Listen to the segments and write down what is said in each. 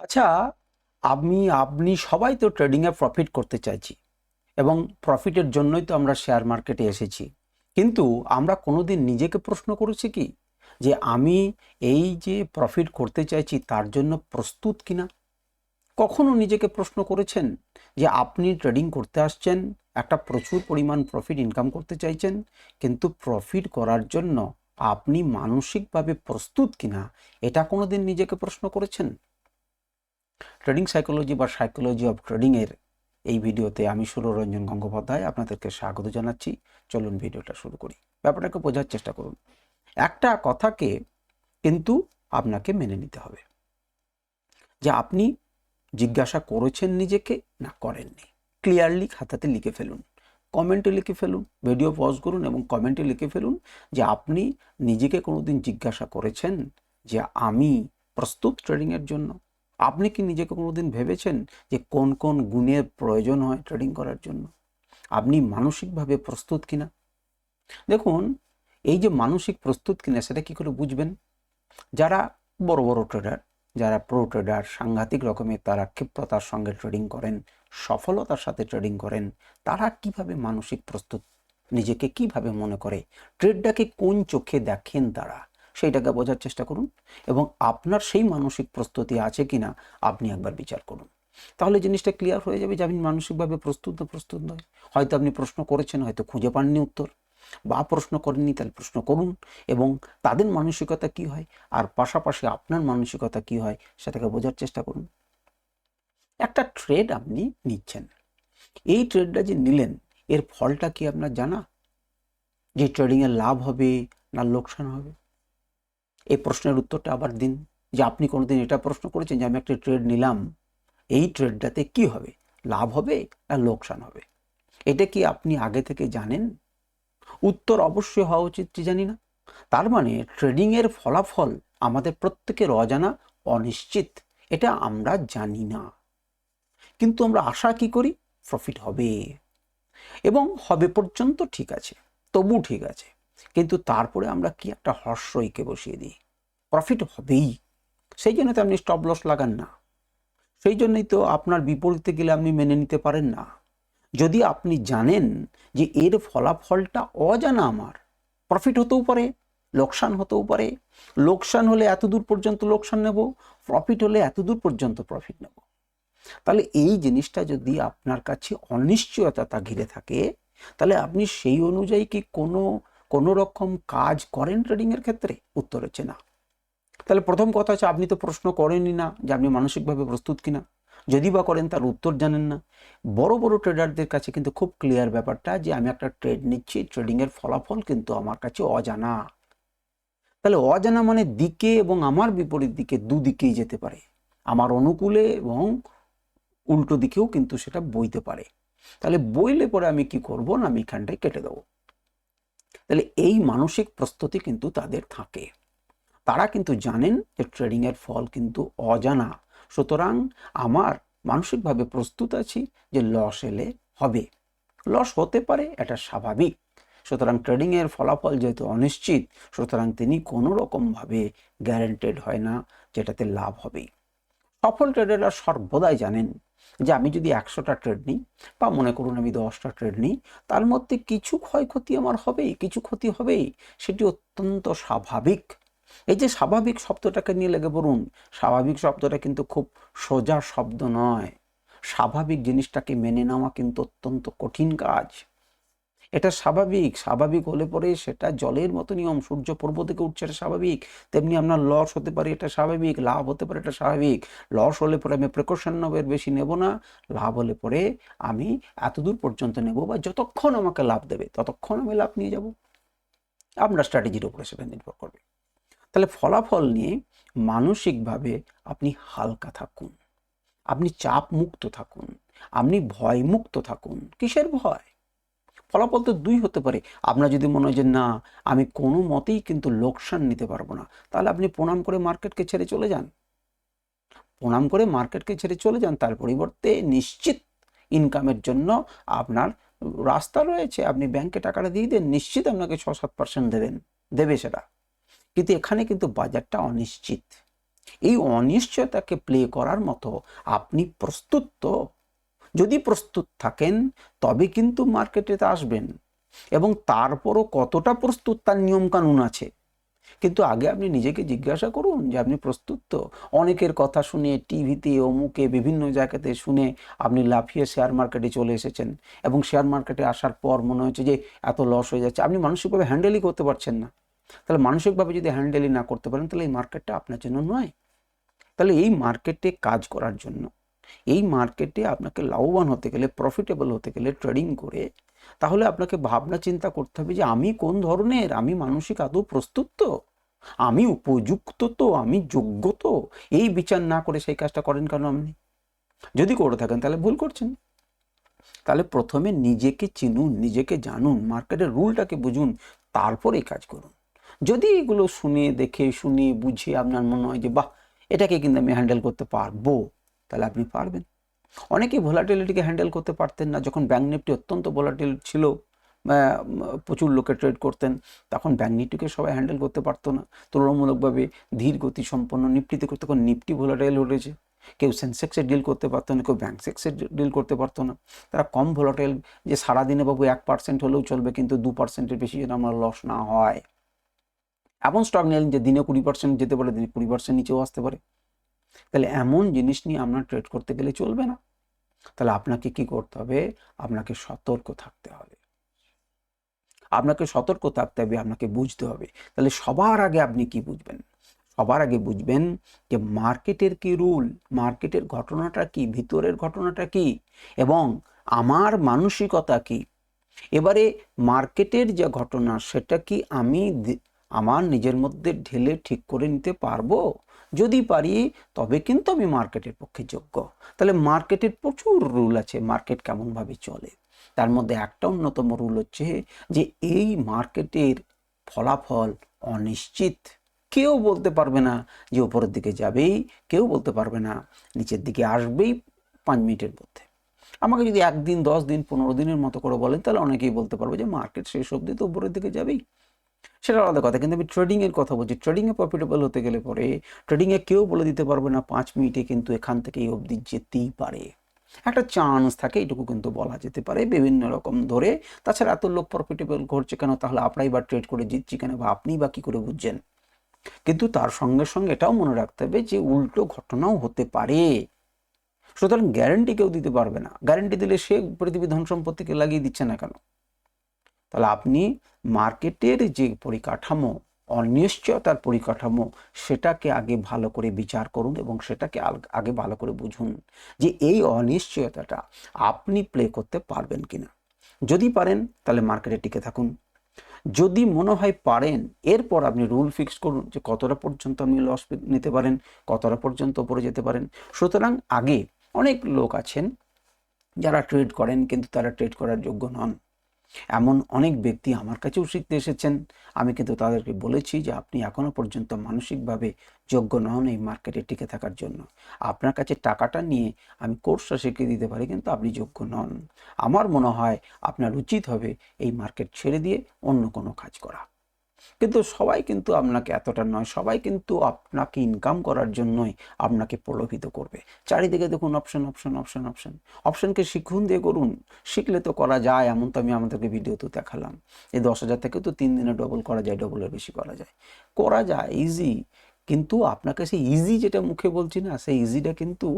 আচ্ছা আমি আপনি সবাই তো ট্রেডিংয়ে প্রফিট করতে চাইছি এবং প্রফিটের জন্যই তো আমরা শেয়ার মার্কেটে এসেছি। কিন্তু আমরা কোনোদিন নিজেকে প্রশ্ন করেছি কি? যে আমি এই যে প্রফিট করতে চাইছি তার জন্য প্রস্তুত কিনা? কখনো নিজেকে প্রশ্ন করেছেন যে আপনি ট্রেডিং করতে আসছেন, একটা প্রচুর পরিমাণ প্রফিট ইনকাম করতে চাইছেন, কিন্তু প্রফিট করার জন্য আপনি মানসিকভাবে প্রস্তুত কিনা? এটা কোনোদিন নিজেকে প্রশ্ন করেছেন? ট্রেডিং সাইকোলজি বা সাইকোলজি অফ ট্রেডিংয়ের এই ভিডিওতে আমি সুররঞ্জন গঙ্গোপাধ্যায় আপনাদেরকে স্বাগত জানাচ্ছি। চলুন ভিডিওটা শুরু করি। ব্যাপারটাকে বোঝার চেষ্টা করুন। একটা কথাকে কিন্তু আপনাকে মেনে নিতে হবে। যে আপনি জিজ্ঞাসা করেছেন নিজেকে না করেননি। ক্লিয়ারলি খাতাতে লিখে ফেলুন। কমেন্টে লিখে ফেলুন। ভিডিও পজ করুন এবং কমেন্টে লিখে ফেলুন যে আপনি নিজেকে কোনোদিন জিজ্ঞাসা করেছেন যে আমি প্রস্তুত ট্রেডিংয়ের জন্য? আপনি কি নিজেকে কোনোদিন ভেবেছেন যে কোন কোন গুণের প্রয়োজন হয় ট্রেডিং করার জন্য? আপনি মানসিকভাবে প্রস্তুত কিনা? দেখুন, এই যে মানসিক প্রস্তুত কিনা সেটা কি করে বুঝবেন? যারা বড় বড় ট্রেডার যারা প্রো ট্রেডার সাংঘাতিক রকমের তারা ক্ষিপ্রতার সঙ্গে ট্রেডিং করেন, সফলতার সাথে ট্রেডিং করেন, তারা কীভাবে মানসিক প্রস্তুত? নিজেকে কীভাবে মনে করে? ট্রেডটাকে কোন চোখে দেখেন তারা? সেইটাকে বোঝার চেষ্টা করুন এবং আপনার সেই মানসিক প্রস্তুতি আছে কি না আপনি একবার বিচার করুন। তাহলে জিনিসটা ক্লিয়ার হয়ে যাবে যে আপনি মানসিকভাবে প্রস্তুত না প্রস্তুত নয়। হয়তো আপনি প্রশ্ন করেছেন, হয়তো খুঁজে পাননি উত্তর। বা প্রশ্ন করেননি, তাহলে প্রশ্ন করুন এবং তাদের মানসিকতা কি হয় আর পাশাপাশি আপনার মানসিকতা কি হয় সেটাকে বোঝার চেষ্টা করুন। একটা ট্রেড আপনি নিচ্ছেন। এই ট্রেডটা যে নিলেন, এর ফলটা কি আপনার জানা? যে ট্রেডিংয়ে লাভ হবে না লোকসান হবে? এই প্রশ্নের উত্তরটা আবার দিন যে আপনি কোনোদিন এটা প্রশ্ন করেছেন যে আমি একটা ট্রেড নিলাম, এই ট্রেডটাতে কি হবে? লাভ হবে না লোকসান হবে? এটা কি আপনি আগে থেকে জানেন? উত্তর অবশ্যই হওয়া উচিত, কি জানি না? তার মানে ট্রেডিংয়ের ফলাফল আমাদের প্রত্যেকের অজানা, অনিশ্চিত, এটা আমরা জানি না। কিন্তু আমরা আশা কি করি? প্রফিট হবে। এবং হবে পর্যন্ত ঠিক আছে তবু ঠিক আছে। কিন্তু তারপরে আমরা কি একটা হর্ষইকে বসিয়ে দিই? প্রফিট হবেই। সেই জন্য তো আপনি স্টপ লস লাগান না। সেই জন্যই তো আপনার বিপরীতে গেলে আপনি মেনে নিতে পারেন না। যদি আপনি জানেন যে এর ফলাফলটা অজানা আমার প্রফিট হতেও পারে, লোকসান হতেও পারে। লোকসান হলে এত দূর পর্যন্ত লোকসান নেব প্রফিট হলে এত দূর পর্যন্ত প্রফিট নেব। তাহলে এই জিনিসটা যদি আপনার কাছে অনিশ্চয়তা ঘিরে থাকে, তাহলে আপনি সেই অনুযায়ী কি কোনো কোনো রকম কাজ করেন ট্রেডিংয়ের ক্ষেত্রে? উত্তর হচ্ছে না। তাহলে প্রথম কথা হচ্ছে, আপনি তো প্রশ্ন করেনই না যে আপনি মানসিকভাবে প্রস্তুত কিনা। যদি বা করেন, তার উত্তর জানেন না। বড় বড় ট্রেডারদের কাছে কিন্তু খুব ক্লিয়ার ব্যাপারটা যে, আমি একটা ট্রেড নিচ্ছি ট্রেডিংয়ের ফলাফল কিন্তু আমার কাছে অজানা। তাহলে অজানা মানে দিকে এবং আমার বিপরীত দিকে দুদিকেই যেতে পারে। আমার অনুকূলে এবং উল্টো দিকেও কিন্তু সেটা বইতে পারে। তাহলে বইলে পরে আমি কি করব না, আমি এখানটায় কেটে দেবো। তাহলে এই মানসিক প্রস্তুতি কিন্তু তাদের থাকে। তারা কিন্তু জানেন যে ট্রেডিংয়ের ফল কিন্তু অজানা। সুতরাং আমার মানসিকভাবে প্রস্তুত আছি যে লস এলে হবে। লস হতে পারে, এটা স্বাভাবিক। সুতরাং ট্রেডিংয়ের ফলাফল যেহেতু অনিশ্চিত, সুতরাং তিনি কোনো রকমভাবে গ্যারেন্টেড হয় না যেটাতে লাভ হবেই। সফল ট্রেডাররা সর্বদাই জানেন যে আমি যদি একশোটা ট্রেড নিই বা মনে করুন আমি দশটা ট্রেড নিই, তার মধ্যে কিছু ক্ষয়ক্ষতি আমার হবেই, কিছু ক্ষতি হবেই। সেটি অত্যন্ত স্বাভাবিক। এই যে স্বাভাবিক শব্দটাকে নিয়ে লেগে পড়ুন, স্বাভাবিক শব্দটা কিন্তু খুব সোজা শব্দ নয়। স্বাভাবিক জিনিসটাকে মেনে নেওয়া কিন্তু অত্যন্ত কঠিন কাজ। এটা স্বাভাবিক স্বাভাবিক হলে পরে সেটা জলের মতো নিয়ম, সূর্য পূর্ব থেকে উঠছে এটা স্বাভাবিক, তেমনি আপনার লস হতে পারে এটা স্বাভাবিক, লাভ হতে পারে এটা স্বাভাবিক। লস হলে পরে আমি প্রিকশন নেবের বেশি নেব না, লাভ হলে পরে আমি এতদূর পর্যন্ত নেব বা যতক্ষণ আমাকে লাভ দেবে ততক্ষণ আমি লাভ নিয়ে যাব। আপনার স্ট্র্যাটেজির উপরে সেটা নির্ভর করবে। তাহলে ফলাফল নিয়ে মানসিকভাবে আপনি হালকা থাকুন। আপনি চাপ মুক্ত থাকুন। আপনি ভয় মুক্ত থাকুন। কিসের ভয়? ফলাফল তো দুই হতে পারে। আপনার যদি মনে হয় যে না, আমি কোনো মতেই কিন্তু লোকসান নিতে পারব না, তাহলে আপনি প্রণাম করে মার্কেটকে ছেড়ে চলে যান। প্রণাম করে মার্কেটকে ছেড়ে চলে যান, তার পরিবর্তে নিশ্চিত ইনকামের জন্য আপনার রাস্তা রয়েছে। আপনি ব্যাংকে টাকাটা দিয়ে দেন, নিশ্চিত আপনাকে ছ সাত পার্সেন্ট দেবেন, দেবে সেটা। কিন্তু এখানে কিন্তু বাজারটা অনিশ্চিত। এই অনিশ্চয়তাকে প্লে করার মতো আপনি প্রস্তুত তো যদি প্রস্তুত থাকেন, তবে কিন্তু মার্কেটেতে আসবেন। এবং তারপরও কতটা প্রস্তুত তার নিয়মকানুন আছে। কিন্তু আগে আপনি নিজেকে জিজ্ঞাসা করুন যে, আপনি প্রস্তুত তো? অনেকের কথা শুনে টিভিতে অমুকে বিভিন্ন জায়গাতে শুনে আপনি লাফিয়ে শেয়ার মার্কেটে চলে এসেছেন। এবং শেয়ার মার্কেটে আসার পর মনে হচ্ছে যে, এত লস হয়ে যাচ্ছে। আপনি মানসিকভাবে হ্যান্ডেলই করতে পারছেন না। তাহলে মানসিকভাবে যদি হ্যান্ডেলই না করতে পারেন, তাহলে এই মার্কেটটা আপনার জন্য নয়। তাহলে এই মার্কেটে কাজ করার জন্য এই মার্কেটে আপনাকে লাভবান হতে গেলে প্রফিটেবল হতে গেলে ট্রেডিং করে, তাহলে আপনাকে ভাবনা চিন্তা করতে হবে যে আমি কোন ধরনের? আমি মানসিক আদৌ প্রস্তুত তো? আমি উপযুক্ত তো? আমি যোগ্য তো? এই বিচার না করে সেই কাজটা করেন কেন আপনি? যদি করে থাকেন তাহলে ভুল করছেন। তাহলে প্রথমে নিজেকে চিনুন, নিজেকে জানুন, মার্কেটের রুলটাকে বুঝুন, তারপর এই কাজ করুন। যদি এগুলো শুনে, দেখে, শুনে, বুঝে আপনার মনে হয় যে, বাহ, এটাকে কিন্তু আমি হ্যান্ডেল করতে পারব। তাহলে আপনি পারবেন। অনেকে ভোলাটিলিটিকে হ্যান্ডেল করতে পারতেন না। যখন ব্যাঙ্ক নিফটি অত্যন্ত ভোলাটিল ছিল প্রচুর লোকে ট্রেড করতেন, তখন ব্যাঙ্ক নিফটিকে সবাই হ্যান্ডেল করতে পারতো না। তুলনামূলকভাবে ধীর গতি সম্পন্ন নিফটিতে করতে, তখন নিফটি ভোলাটাইল উঠেছে কেউ সেন্সেক্সে ডিল করতে পারতো না, কেউ ব্যাঙ্ক সেক্সে ডিল করতে পারতো না। তারা কম ভোলাটাইল যে সারাদিনে বাবু এক পার্সেন্ট হলেও চলবে, কিন্তু দু পার্সেন্টের বেশি যেন আমার লস না হয়। এমন স্টক নিলেন যে দিনে কুড়ি পার্সেন্ট যেতে পারে, দিনে কুড়ি পার্সেন্ট নিচেও আসতে পারে। তাহলে এমন জিনিস নিয়ে আপনার ট্রেড করতে গেলে চলবে না। তাহলে আপনাকে কি করতে হবে? আপনাকে সতর্ক থাকতে হবে। আপনাকে সতর্ক থাকতে হবে, আপনাকে বুঝতে হবে। তাহলে সবার আগে আপনি কি বুঝবেন? সবার আগে বুঝবেন যে মার্কেটের কি রুল, মার্কেটের ঘটনাটা কি, ভিতরের ঘটনাটা কি, এবং আমার মানসিকতা কি? এবারে মার্কেটের যে ঘটনা, সেটা কি আমি আমার নিজের মধ্যে ঢেলে ঠিক করে নিতে পারব? যদি পারি, তবে কিন্তু আমি মার্কেটের পক্ষে যোগ্য। তাহলে মার্কেটের প্রচুর রুল আছে মার্কেট কেমনভাবে চলে? তার মধ্যে একটা অন্যতম রুল হচ্ছে যে, এই মার্কেটের ফলাফল অনিশ্চিত। কেউ বলতে পারবে না যে, উপরের দিকে যাবেই, কেউ বলতে পারবে না নিচের দিকে আসবেই পাঁচ মিনিটের মধ্যে। আমাকে যদি একদিন, দশ দিন, পনেরো দিনের মতো করে বলেন, তাহলে অনেকেই বলতে পারবে যে মার্কেট শেষ অবধি তো উপরের দিকে যাবেই। সেটা আলাদা কথা। কিন্তু আমি ট্রেডিংয়ের কথা বলছি। ট্রেডিংয়ে প্রফিটেবল হতে গেলে পরে ট্রেডিংয়ে কেউ বলে দিতে পারবে না, পাঁচ মিনিটে কিন্তু এখান থেকে এই অবধি যেতেই পারে। একটা চান্স থাকে, এটুকু কিন্তু বলা যেতে পারে। বিভিন্ন রকম ধরে, তাছাড়া এত লোক প্রফিটেবল ঘটছে কেন? তাহলে আপনাই বা ট্রেড করে জিতছি কেন? বা আপনি বা কী করে বুঝছেন? কিন্তু তার সঙ্গে সঙ্গে এটাও মনে রাখতে হবে যে, উল্টো ঘটনাও হতে পারে। সুতরাং গ্যারেন্টি কেউ দিতে পারবে না। গ্যারেন্টি দিলে সে পৃথিবী ধন সম্পত্তিকে লাগিয়ে দিচ্ছে না কেন? তাহলে আপনি মার্কেটের যে পরিকাঠামো, অনিশ্চয়তার পরিকাঠামো, সেটাকে আগে ভালো করে বিচার করুন এবং সেটাকে আগে ভালো করে বুঝুন যে এই অনিশ্চয়তাটা আপনি প্লে করতে পারবেন কিনা। যদি পারেন, তাহলে মার্কেটে টিকে থাকুন। যদি মনে হয় পারেন, এরপর আপনি রুল ফিক্স করুন যে কতটা পর্যন্ত আপনি লস নিতে পারেন, কতটা পর্যন্ত ওপরে যেতে পারেন। সুতরাং আগে অনেক লোক আছেন যারা ট্রেড করেন, কিন্তু তারা ট্রেড করার যোগ্য নন। এমন অনেক ব্যক্তি আমার কাছেও শিখতে এসেছেন। আমি কিন্তু তাদেরকে বলেছি যে আপনি এখনও পর্যন্ত মানসিকভাবে যোগ্য নন এই মার্কেটে টিকে থাকার জন্য। আপনার কাছে টাকাটা নিয়ে আমি কোর্সটা শিখিয়ে দিতে পারি, কিন্তু আপনি যোগ্য নন। আমার মনে হয় আপনার উচিত হবে এই মার্কেট ছেড়ে দিয়ে অন্য কোনো কাজ করা। কিন্তু সবাই কিন্তু আপনাকে এতটা নয়, সবাই কিন্তু আপনাকে ইনকাম করার জন্যই আপনাকে প্রলোভিত করবে। চারিদিকে দেখুন অপশন অপশন অপশন অপশন অপশনকে শিখুন দিয়ে করুন। শিখলে তো করা যায়, এমন তো আমি আমাদেরকে ভিডিওতে দেখালাম। এই দশ হাজার থেকে তো তিন দিনে ডবল করা যায় ডবলের বেশি করা যায়। করা যায় ইজি কিন্তু আপনাকে সেই ইজি যেটা মুখে বলছি না, সেই ইজিটা কিন্তু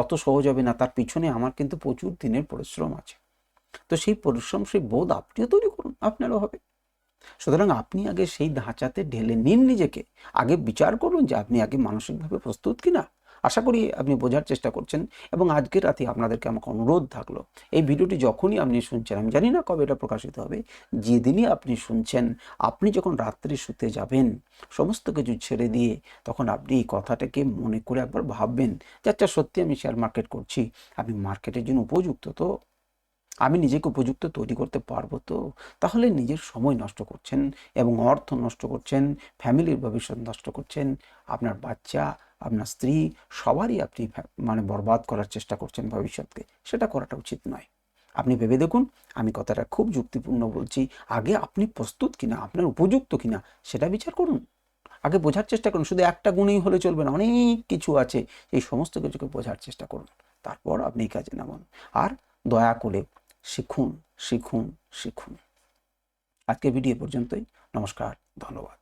অত সহজ হবে না। তার পিছনে আমার কিন্তু প্রচুর দিনের পরিশ্রম আছে। তো সেই পরিশ্রম, সেই বোধ আপনিও তৈরি করুন, আপনারও হবে। সুতরাং আপনি আগে সেই ধাঁচাতে ঢেলে নিন নিজেকে। আগে বিচার করুন যে আপনি আগে মানসিকভাবে প্রস্তুত কিনা। আশা করি আপনি বোঝার চেষ্টা করছেন এবং আজকে রাতে আপনাদেরকে আমাকে অনুরোধ থাকল, এই ভিডিওটি যখনই আপনি শুনছেন, আমি জানি না কবে এটা প্রকাশিত হবে, যেদিনই আপনি শুনছেন, আপনি যখন রাত্রে শুতে যাবেন, সমস্ত কিছু ছেড়ে দিয়ে তখন আপনি এই কথাটাকে মনে করে একবার ভাববেন যে আচ্ছা সত্যি আমি শেয়ার মার্কেট করছি, আমি মার্কেটের জন্য উপযুক্ত তো? আমি নিজেকে উপযুক্ত তৈরি করতে পারব তো? তাহলে নিজের সময় নষ্ট করছেন এবং অর্থ নষ্ট করছেন, ফ্যামিলির ভবিষ্যৎ নষ্ট করছেন, আপনার বাচ্চা, আপনার স্ত্রী, সবারই আপনি মানে বরবাদ করার চেষ্টা করছেন ভবিষ্যৎকে। সেটা করাটা উচিত নয়। আপনি ভেবে দেখুন, আমি কথাটা খুব যুক্তিপূর্ণ বলছি। আগে আপনি প্রস্তুত কিনা, আপনার উপযুক্ত কিনা, সেটা বিচার করুন। আগে বোঝার চেষ্টা করুন, শুধু একটা গুণেই হলে চলবে না, অনেক কিছু আছে। এই সমস্ত কিছুকে বোঝার চেষ্টা করুন। তারপর আপনি কাজে নামুন। আর দয়া করে শিখুন শিখুন শিখুন। আজকে ভিডিও পর্যন্তই। নমস্কার ধন্যবাদ।